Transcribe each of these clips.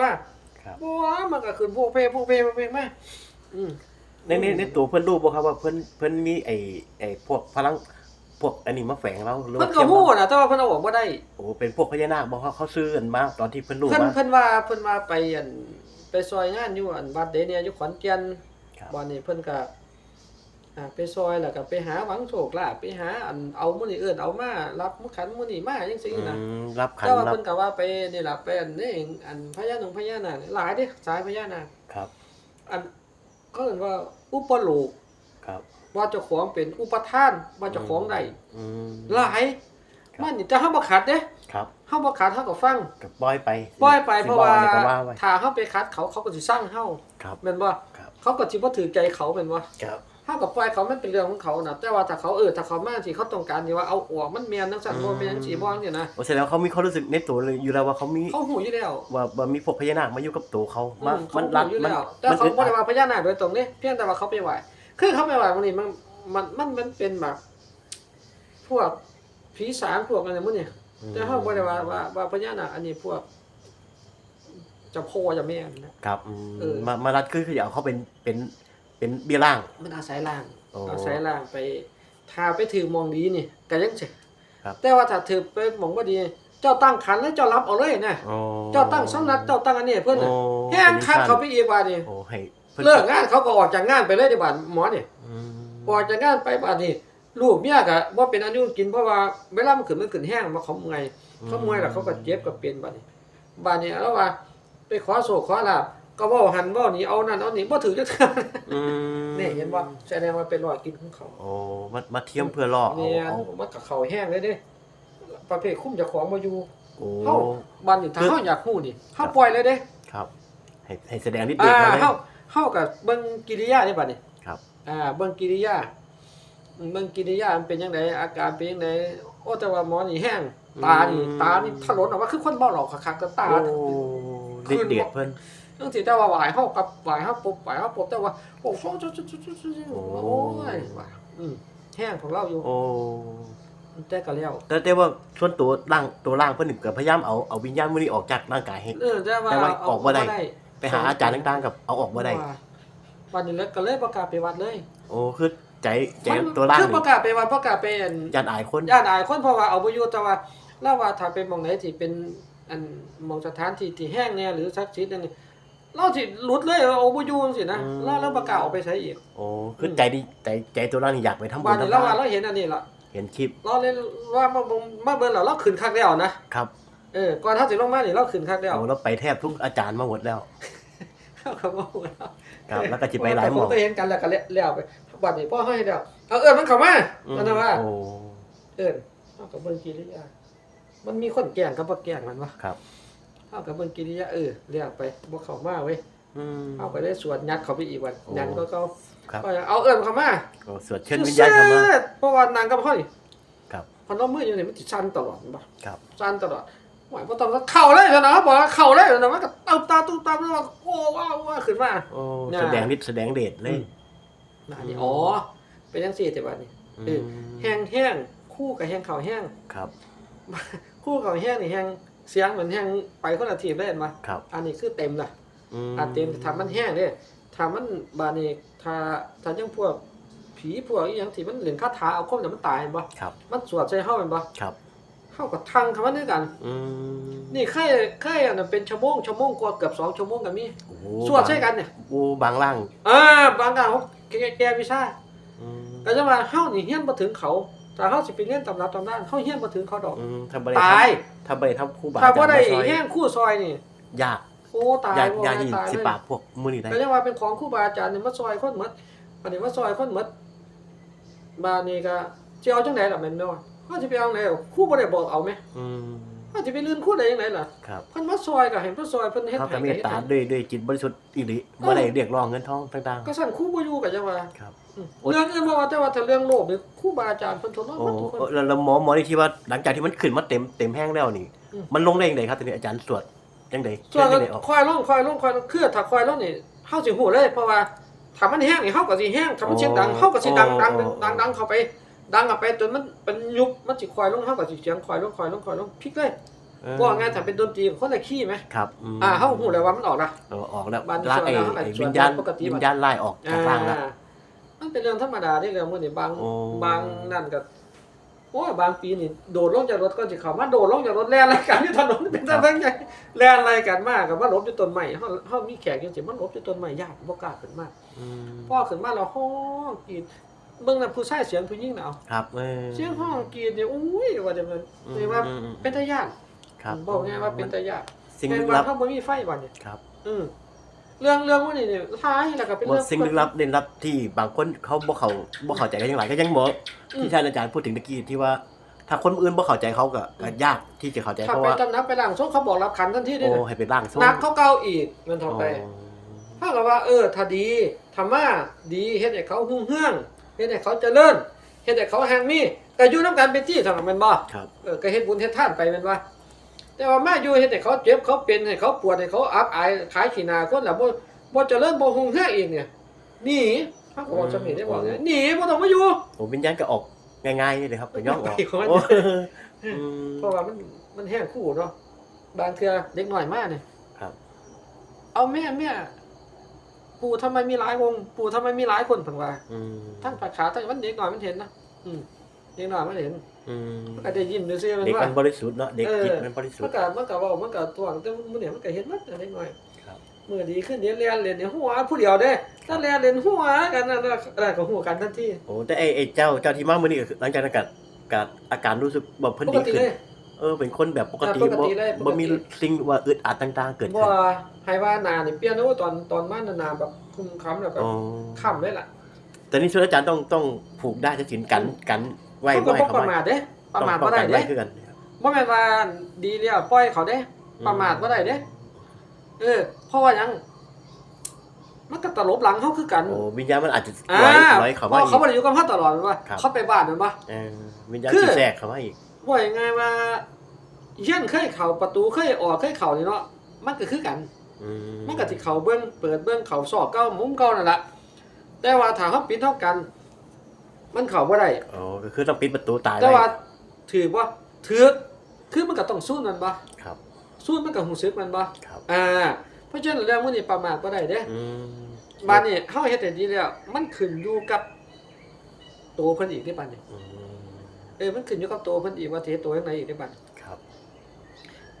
ว่าครับบ่มันก็ขึ้นพวกเพพวกเพพวกเพมาอืมในในในตัวเพิ่นรู้บ่ครับว่าเพิ่นเพิ่นมีไอ้ไอ้พวกพลังพวกอันนี้มาแฝงเราหรือเพิ่ว่านก็ฮู้นะแต่ว่าเพิ่นเอาออกบ่ได้โอ้เป็นพวกพญานาคบ่เขาเขาซื้อกันมาตอนที่เพิ่นรู้เพิ่นมา เพิ่นว่าเพิ่นว่าไปอันไปซอยงานอยู่อันวัดเดเนี่ยอยู่ขอนแก่นครับวันนี้เพิ่นก็ อ่าไปซอยแล้วก็ไปหาหวังโชคลาภไปหาอันเอามื้อนี้เอิ้นเอามารับมื้อขันมื้อนี้มาจังซี่นะอืมรับขันแต่ว่ารับเพิ่นก็ว่าไปนี่ล่ะไปอันนี้อันพญานาคพญานาคหลายเด้สายพญานาคครับอันเขาเรียกว่าอุปโลกครับ ว่าเจ้าของเป็นอุปทานว่าเจ้าของได้อืม หลายครับ มันนี่แต่เฮาบ่ขัดเด้ครับเฮาบ่ขัดเฮาก็ฟังก็ปล่อยไปปล่อยไปเพราะว่าสิบอกอะไรก็ว่าไว้ถ้าเฮาไปขัดเขาเขาก็สิสร้างเฮาครับ แม่นบ่ครับ เขาก็สิบ่ถือใจเขาแม่นบ่ครับ เฮากับปล่อยเขามันเป็นเรื่องของเขาน่ะแต่ว่าถ้าเขาเออถ้าเขามาที่เขาต้องการที่ว่าเอาออกมันแม่นจังซั่นบ่แม่นจังซี่บ่จังซี่นะโอ้แสดงว่าเขามีความรู้สึกในตัวเลยอยู่แล้วว่าเขามีเขาหูอยู่แล้วว่าว่ามีพวกพญานาคมาอยู่กับตัวเขาอืมาเขามันหูรัดอยู่มันแล้วแต่มันเขาอึดบ่อัได้ดว่าพญานาคโดยตรงเด้เพียงแต่ว่าเขาไปไหว้คือเขาไปไหว้มื้อนี้มันมันมันมันเป็นแบบพวกผีสางพวกอะไรมื้อนี้แต่เขาบ่ได้ว่าว่าว่าพญานาคอันนี้พวกเจะพ่อเจะแม่นะครับอืมเออมามารัดคือคืออยากเอาเขาเป็นเป็น เป็นเบี้ยล่าง มันอาศัยล่างโอ้อาศัยล่างไปถ้าไปถือมองดีนี่ก็ยังสิครับ แต่ว่าถ้าถือไปมองบ่ดี เจ้าตั้งขันแล้วเจ้ารับเอาเลยนะโอ้เจ้าตั้งสำนักเจ้าตั้งอันนี้เพิ่นน่ะโอ้แห้งคักเขาไปอีกว่านี่โอ้ให้พิ่นเลิกงานเขาก็ออกจากงานไปเลยที่บ้านหมอนี่อืมออกจากงานไปบ้านนี่ลูกเมียก็บ่เป็นอันอยู่กินเพราะว่าเวลามันขึ้นมันขึ้นแห้งมาเขาเมื่อยเขาเมื่อยแล้วเขาก็เจ็บก็เป็นบัดนี้บัดนี้แล้วว่า ไปขอโศกขอลาบ ก็เว้าหันเว้านี่เอานั่นเอานี่บ่ถือจักเทื่ออืมนี่เห็นบ่แสดงว่าเป็นรอยกินของเขาโอ้มามาเทียมเพื่อล่อเอาเนี่ยเอามันก็เข้าแห้งเลยเด้ ประเภทคุ้มเจ้าของบ่อยู่ โอ้เฮาบัดนี้ถ้าเฮาอยากฮู้นี่เฮาปล่อยเลยเด้ ครับ ให้ให้แสดงนิดเดียอ่าวมาเลย เฮาเฮาก็เบิ่งกิริยานี่บัดนี้ครับ อ่าเบิ่งกิริยาเบิ่งกิริยามันเป็นจังไดอาการเป็นจังไดโอ้แต่ว่าหมอนี่แห้ง ตานี่ตานี่ถลนออกมาคือคนเมาเหล้าคักๆก็ตา โอ้ฤทธิ์เดชเพิ่น เรื่องที่แต่ว่าหวายเฮากับหวายเฮาปุ๊บหวายเฮาปุ๊บแต่ว่าโอ้โหโอ้ยว่าอืมแห้งของเราอยู่โอ้แต่ก็แล้วแต่แต่ว่าส่วนตัวร่างตัวร่างเพิ่นนี่ก็พยายามเอาเอาวิญญาณมื้อนี้ออกจากร่างกายให้เออแต่ว่าแต่ว่าออกบ่ได้ ไปหาอาจารย์ต่างๆกับเอาออกบ่ได้วันนี้แล้วก็เลยประกาศไปวัดเลย โอ้คือใจใจตัวร่างคือประกาศไปวัดประกาศไปอันญาติอายคนญาติอายคนเพราะว่าเอาบ่อยู่แต่ว่าแล้วว่าถ้าเป็นหมองไหนที่เป็นอันหมองสถานที่ที่แห้งแน่หรือศักดิ์สิทธิ์นั่นนี่ เราสิหลุดเลยเอาบ่อยู่จังซี่นะแล้วแล้วประกาศออกไปใช้อีกโอ้คือใจดีใจใจตัวร่างนี่อยากไปทำบุวันญนี้ทำเราว่าทานเราเห็นอันนี้ล่ะเห็นคลิปเราเลยว่ามาเบิ่งมาเบิ่งแล้วเราขึ้นคักแล้วนะครับเออก่อนถ้าสิลงมานี่เราขึ้นคักแล้วโอ้เราไปแทบทุกอาจารย์มาหมดแล้วเขาก็บอกว่าครับแล้วก็สิไปหลายหมผอมก็เห็นกันแล้วก็แล้วไปบัดนี้พ่อให้แล้วเอาเอิ้นมันเข้ามาอืมนั่นน่ะว่า โอ้ เอิ้นเฮาก็เบิ่งกิริยามันมีคนแกล้งกับบ่แกล้งมันวะครับ เฮาก็เบิ่งกิริยาเออแล้วไปบ่เข้ามาเว้ยอืมเอาไปได้สวดยัดเข้าไปอีกวันโอ้ยันก็เขาครับก็เอาเอิ้นเข้ามาโอ้สวดเชิญวิญญาณเข้ามาเพราะว่านางกับพ่อยครับ พอนเอามืออยู่นี่มันสิสั่นตลอดบ่ครับสั่นตลอดหมายบ่ต้องเข้าเลยซะนะบอกว่าเข้าเลยนะมันก็ตาตาตุ้มตามแล้วว่าโอ้ว้าวว้าวขึ้นมา โอ้น่ะ แสดงฤทธิ์แสดงเดชเลยน่ะนี่อ๋อเป็นจังซี่แต่บัดนี้เออมแห้งแห้งคู่กับแห้งเข่าวแห้ง ครับ คู่กับแห้งนี่แห้ง เสียงเหมือนแห้งไปคนละทีได้เห็นปะครับ อันนี้คือเต็มละอืมอันเต็มทำมันแห้งเด้ทำมันบานี่ถ้าถ้ายังพวกผีพวกอีหยังที่มันเหลืองคาถาเอาคมแต่มันตายเห็นปะครับมันสวดใส่เฮาเห็นปะครับเฮากับทังคำว่าด้วยกันอืมนี่ใครใครอันนั้นเป็นชั่วโมงชั่วโมงกว่าเกือบสองชั่วโมงกันมีโอ้โหสวดใช่กันเนี่ยโอ้บางร่างอ่าบางการเขาแก้แก้วิชาอืมก็จะว่าเฮานี่เฮียนบ่ถึงเขา แต่เฮาสิไปเรียนตำรับตำนานเฮาเฮียนบ่ถึงเขาดอก อืมถ้าบ่ได้ตายทำถ้าบ่ได้ทำครู่บาถ้าอาบ่จารย์ได้มาซอยแห้งคู่ซอยนี่ยากโอ้ตายยากบ่ยากที่ตายสิเลยปราบพวกมื้อนี้ได้ก็ยังว่าเป็นของครูบาอาจารย์นี่มาซอยคนหมดอันนี้มาซอยคนหมดบานี่ก็สิเอาจังไดล่ะแม่นบ่เฮาสิไปเอาไหนล่ะครูบ่ได้บอกเอาแม่อืมเฮาสิไปลื่นครูได้จังไดล่ะครับเพิ่นมาซอยก็เห็นเพิ่นซอยเพิ่นเฮ็ดเขาให้ก็เมตตาก็ฮ็ดด้วยด้วยจิตบริสุทธิ์อีหลีบ่ได้เรียกร้องเงินทองต่างก็สั่นครูบ่อยู่ก็จังว่า ๆครับอืม โอ้เรื่องอื่นบ่ว่าแต่ว่าถ้าเรื่องโลภนี่ครูบาอาจารย์เพิ่นทนเอาโอ้หมดทุกคน แล้วแล้วหมอหมอที่ที่ว่าหลังจากที่มันขึ้นมาเต็มเต็มแห้งแล้วนี่ อืม มันลงได้ยังไงครับตอนนี้อาจารย์สวดยังไงส่วนเช่นยังไงออกคอยลงคอยลงคอยลงคือถ้าคอยลงนี่เฮาสิฮู้เลย เพราะว่าถ้ามันแห้งนี่เฮาก็สิแห้งถ้ามันเสียงดังเฮาก็สิดังดังดังดังเข้าไป ดังเข้าไปจนมันเป็นยุบมันสิคอยลงเฮาก็สิเสียงคอยลงคอยลงคอยลงพลิกเลยเออว่าไงถ้าเป็นดนตรีคนละขี้ไหมครับมอ่าเฮาฮู้แล้วว่ามันออกนะ เออออกแล้วบ้านล่างไอ้ส่วนแล้วไอ้ส่วิวนญญาณปกติ วิญญาณไล่ออกจากร่างแล้ว อ่า มันเป็นเรื่องธรรมดาที่เรื่องมื้อนี้บางโอ้บางนั่นก็โอ้ยบางปีนี่โดดลงจากรถก็สิเข้ามาโดดลงจากรถแล่นอะไรกันอยู่ถนนเป็นทางใหญ่แล่นอะไรกันมากก็มาหลบอยู่ต้นไม้เฮาเฮามีแขกจังซี่มันหลบอยู่ต้นไม้ญาติบ่กล้าขึ้นมาอืมพอขึ้นมาแล้วฮ้องกรีดเบิ่งน่ะผู้ชายเสียงผู้หญิงน่ะเอาครับเออเสียงฮ้องกรีดเนี่ยอุ้ยว่าจะมันอืมนี่ว่าอืมอืมเป็นตาย่านครับบอกไงว่าเป็นตาย่านสิ่งแม่ลึนกว่าลับเขาบ่มีไฟบัดนี้ครับ อืม เรื่องเรื่องพวกนี้เนี่ยท้ายแล้วก็เป็นหมดเรื่องสิ่งลึกลับเล่นลับที่บางคนเขาบ่เข้าบ่เข้าใจกันอย่างไรก็ยังบ่อืมที่ท่านอาจารย์พูดถึงตะกี้ที่ว่า ถ้าคนอื่นบ่เข้าใจเขาก็ก็ยากที่จะเข้าใจถ้าเพราะไปว่าตำนักไปล่างทรงเขาบอกรับขันทันทีได้โอ้เลยให้ไปร่างทรงนักเขาเก่าอีกมันอ๋ทำอไปถ้ากับว่า เออถ้าดีธรรมะดีเฮ็ดให้เขาหุ่งเฮืองเฮ็ดให้เขาเจริญเฮ็ดให้เขาแห่งมีก็อยู่นํกันเป็นที่เท่านั้นแม่นบ่ครับเออก็เฮ็ดบุญเฮ็ดทานไปแม่นบ่ แต่ว่ามาอยู่เฮ็ดให้เขาเจ็บเขาเป็นให้เขาปวดให้เขาอับอายขายขี้หน้าคนแล้วบ่บ่เจริญบ่หุ่งเฮืองอีกเนี่ยหนีเขาก็บอกจำเป็นได้บอกไงหนีบ่ต้องมาอยู่โอ้วิญญาณก็ออกง่ายๆเลยครับไปย่องออกไปของมันโอ้อืมเพราะว่ามันมันแห้งคู่เนาะบางเทื่อเด็กหน่อยมากเนี่ยครับ เอาแม่แม่ปู่ทำไมมีหลายวงปู่ทำไมมีหลายคนเพิ่นว่าอืมทั้งภาษาทั้งมันเด็กหน่อยมันเห็นนะอืมเด็กหน่อยมันเห็น อืมมันก็ได้ยิ้มดูซิมันเด็กว่ามันบริสุทธิ์เนาะเด็กเออจิตมันบริสุทมันธิ์ ก็มันก็เว้ามันก็ทวงแต่มื้อนี้มันก็เห็นหมันเด็กหน่อยครับมื้อดีขึ้นเดี๋ยวเรียนเรียนเดี๋ยวหัวผู้เดียวเด้ถ้าเรียนเรียนหัวกันนั่นน่ะอะไรก็หัวกันทันทีโอ้แต่ไอ้ไอ้เจ้าเจ้าที่มามื้อนี้ก็คือหลังจากนั้นก็ก็อาการรู้สึกบ่เพิ่นปกดีติขึ้น เลย เออเป็นคนแบบปกติปกติบ่เลยปกติ บ่มีสิ่งว่าอึดอัดต่างๆ เกิดบ่ขึ้นให้ว่าหน้านี่เปลี่ยนโอ้ตอนตอนมาหน้าแบบคุมค้ำแล้วก็อ๋อค้ำเลยล่ะ แต่นี่ช่วยอาจารย์ต้องต้องผูกได้จะสินกันกัน ไว้เขาก็บ่ให้บ่เขาประมาทเด้ประมาทต้องบ่ได้ป้องกันเด้ไว้คือกันบ่แม่นว่าดีแล้วปล่อยเขาเด้ประมาทบ่ได้เด้เออ เพราะว่าหยังมันก็ตลบหลังเขาคือกันโอ้วิญญาณมันอาจจะอ่าร้อยร้อยเขาเพมาราะอีเขากบ่ได้อยู่กับเขาตลอดแม่นบ่ครับ เขาไปบ้านแม่นบ่ เออวิญญาณคือ สิแทรกเขามาอีก ว่ายังไงว่าเฮียนเคยเข้าประตูเคยออกเคยเข้านี่เนาะมันก็คือกัน อืมันก็สิเข้าเบิ่งเปิดเบิ่งเข้าซอกเก่ามุมเก่านั่นล่ะแต่ว่าถ้าเขาปิดเท่ากัน มันเข้าบ่ได้โอ้ก็คือต้องปิดประตูตายแต่ไว้ว่าถือว่าถือคือมันก็ต้องสู้มันบ่ครับ สู้มันก็หูซึกมันบ่ครับอ่าเพราะฉะนั้นเรื่องมื้อนี้ประมาทบ่ได้เด้อืมบ้านนี่เฮาเฮ็ดได้ดีแล้ว มันขึ้นอยู่กับตัวเพิ่นอีกเด้บ้านนี่อืมเออมันขึ้นอยู่กับตัวเพิ่นอีกว่าสิเฮ็ดตัวจังไดอีกเด้บ้านครับ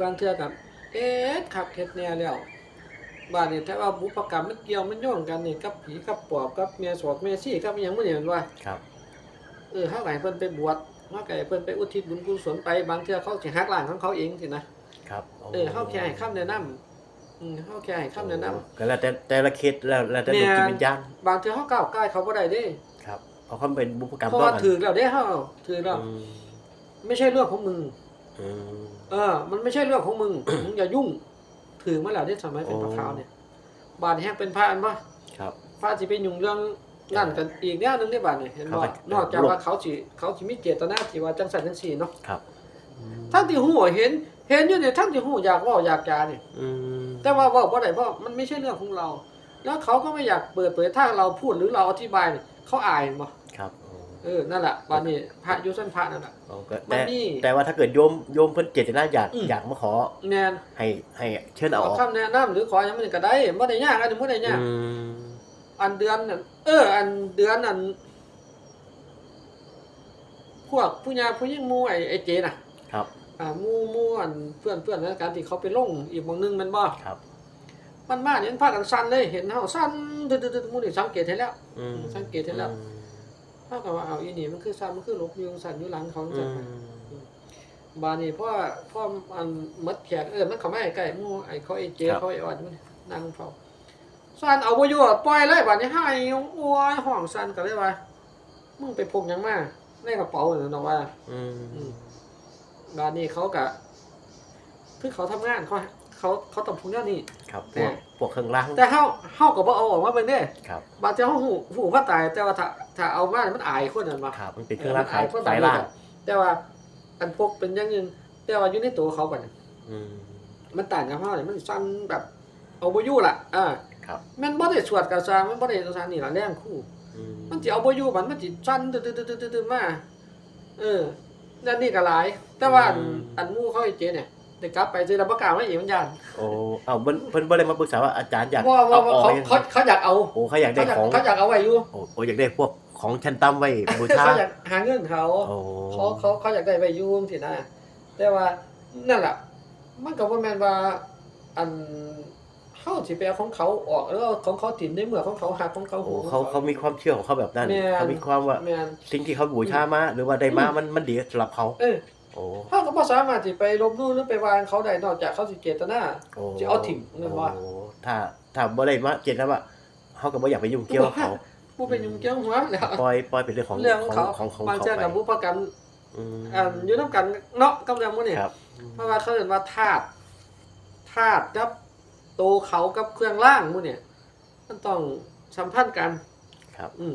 บางเทื่อกับเอ๊ะคักเฮ็ดแน่แล้วบ้านนี่ถ้าว่าบุพกรรมมันเกี่ยวมันโยงกันนี่กับผีกับปอบกับเมียสวกเมียซี่กับอิหยังมื้อนี้มันว่าครับ เออเฮาก็ให้เพิ่นไปบวชเฮาก็ให้เพิ่นไปอุทิศบุญกุศลไปบางเทื่อเขาสิหักล้างของเขาเองสินะครับเออเฮาแค่ให้คำแนะนำอืมเฮาแค่ให้คำแนะนำก็แล้วแต่แต่ละเคสแล้วแล้วแต่แม่ดวงจิตวิญญาณบางเทื่อเฮาก้าวใกล้เขาบ่ได้เด้ครับเพราะเขาเป็นบุพกรรมเพราะต้อว่ากันถือแล้วเด้เฮาถือแล้วอืมไม่ใช่เรื่องของมึงอืมเออ มันไม่ใช่เรื่องของมึงมึงอย่ายุ่ง ถือมาแล้วที่สมัยเป็นพระขาวเนี่ย บาดแห้งเป็นพระอันบ่ครับพระสิไปยุ่งเรื่อง นั่นกันอีกแนวหนึงได้บาดเนี่ยเห็นบ่ครับนอกจากว่าเขาสิเขาสิมีเจตนาที่ว่าจังสันจังซี่เนาะครับอืมทั้งที่หูเห็น เห็นอยู่เนี่ยทั้งที่หูอยากเว้าอยากจาเนี่ยอืมแต่ว่าเว้าบ่ได้เพราะมันไม่ใช่เรื่องของเรา แล้วเขาก็ไม่อยากเปิดเผยถ้าเราพูดหรือเราอธิบายเนี่ยเขาอายเห็นบ่ครับโอ้เออนั่นแหละบาดนี้พระอยู่ซั่นพระนั่นแหละโอ้ก็มันแต่มีแต่ว่าถ้าเกิดโยมโยมเพิ่นเจตนาอยากอืม อยากมาขอแม่นให้ให้เชิญเอาขอออกคำแนะนำหรือขอหยังมันก็ได้บ่ได้ยากอันนี้บ่ได้ยากอืม อันเดือนนั่นเออ อันเดือนนั่นพวกผู้ยาผู้ยิ่งหมู่ไอ้ไอ้เจน่ะ ครับ อ่าหมู่หมู่อันเพื่อนเพื่อนในการที่เขาไปลงอีกหมองหนึงแมันบ่ครับ มันมาเนี่ยมันพากันสั่นเลยเห็นเฮาสั่นตึ๊ดๆๆหมู่นี่สังเกตเห็นแล้ว อืมสังเกตเห็นแล้วเฮาก็ว่าเอาอีนี่มันคือสั่นมันคือหลบอยู่สั่นอยู่หลังเขาอืจังมซั่น บาดนี้เพราะว่าเพราะอันหมดแขกเออมันเข้ามาใกล้ๆหมู่ไอ้เขาไอ้เจเขาไอ้ออดมันนั่งเฝ้า สั่นเอาบ่อยู่อะปล่อยเลยบาดนี้ให้โอ้ยห้องสั่นก็เลยว่ามึงไปพกหยังมาในกระเป๋าน่ะเนาะว่า อืมอืมบานนี้เขากะคือเขาทำงานเขาเขาเขาต้องพกแนวนี้ครับพแต่วกพวกเครื่องรางแต่เฮาเฮาก็บ่เอาออกมาเบิ่งเด้ครับ บาดเจ้าเฮาหูหูว่าตาย แต่ว่าถ้าถ้าเอามามันอายคนนั่นมาครับมันเป็นเครื่องรางมัขายคนสายล่างแต่ว่าอันพกเป็นอย่างหนึงแต่ว่าอยู่ในตัวเขาบัดนี้อืมมันต่างกับเฮาเนี่ยมันสั่นแบบเอาบ่อยู่ล่ะอ่า ครับมันบ่ได้สวดกระซางมันบ่ได้กระซางนี่ล่ะแรงคู่ อืมมันสิเอาบ่อยู่มันมันสิสั่นตึ๊ดๆๆๆๆมาเออนั่นนี่ก็หลาย แต่ว่าอันอันหมู่เขาไอ้เจเนี่ยได้กลับไปซื้อแล้วบ่กล้ามาอีกมันย่าน โอ้เอาเพิ่นเพิ่นบ่ได้มาปรึกษาว่าอาจารย์อยากว่าว่าเอาว่าออกเขายังเขาเขาอยากเอาโอ้เขาอยากได้เขาอยากของเขาอยากเอาไว้อยู่โอ้โอ้อยากได้พวกของชั้นต่ำไว้บูชาเขาอยากหาเงินเขาโอ้เขาเขาเขาอยากได้ไว้อยู่สินะแต่ว่านั่นแหละมันก็บ่แม่นว่าอัน เฮาสิไปเอาของเขาออกแล้วเอาของเขาถิ่นในเมื่อของเขาหักของเขาโอ้หูเขาเขามีความเชื่อของเขาแบบนั้นแม่นเขามีความว่าแม่น สิ่งที่เขาบูชามาหรือว่าได้มาอืม มันมันดีสำหรับเขาเออโอ้เฮาก็บ่สามารถสิไปลบหลู่หรือไปวางเขาได้นอกจากเขาสิเจตนา โอ้จะเอาถิ่มนั่นว่าโอ้ถ้าถ้าบ่ได้มาเจตนาว่าเขาก็บ่อยากไปยุ่งเกี่ยวกับเขา บ่เป็นยุ่งเกี่ยวหัวแล้วปล่อยปล่อยเป็นเรื่องของเรื่องของเขาของของบางเขาเจ้าไปกับบุพกรรมอืมอ่าอยู่นํกันเนาะกับเรื่องพวกนี้ ครับ เพราะว่าเขาเรียกว่าธาตุธาตุกับ โตวเขากับเครื่องร่างหมู่เนี่ย มันต้องสัมพันธ์กัน ครับ อืม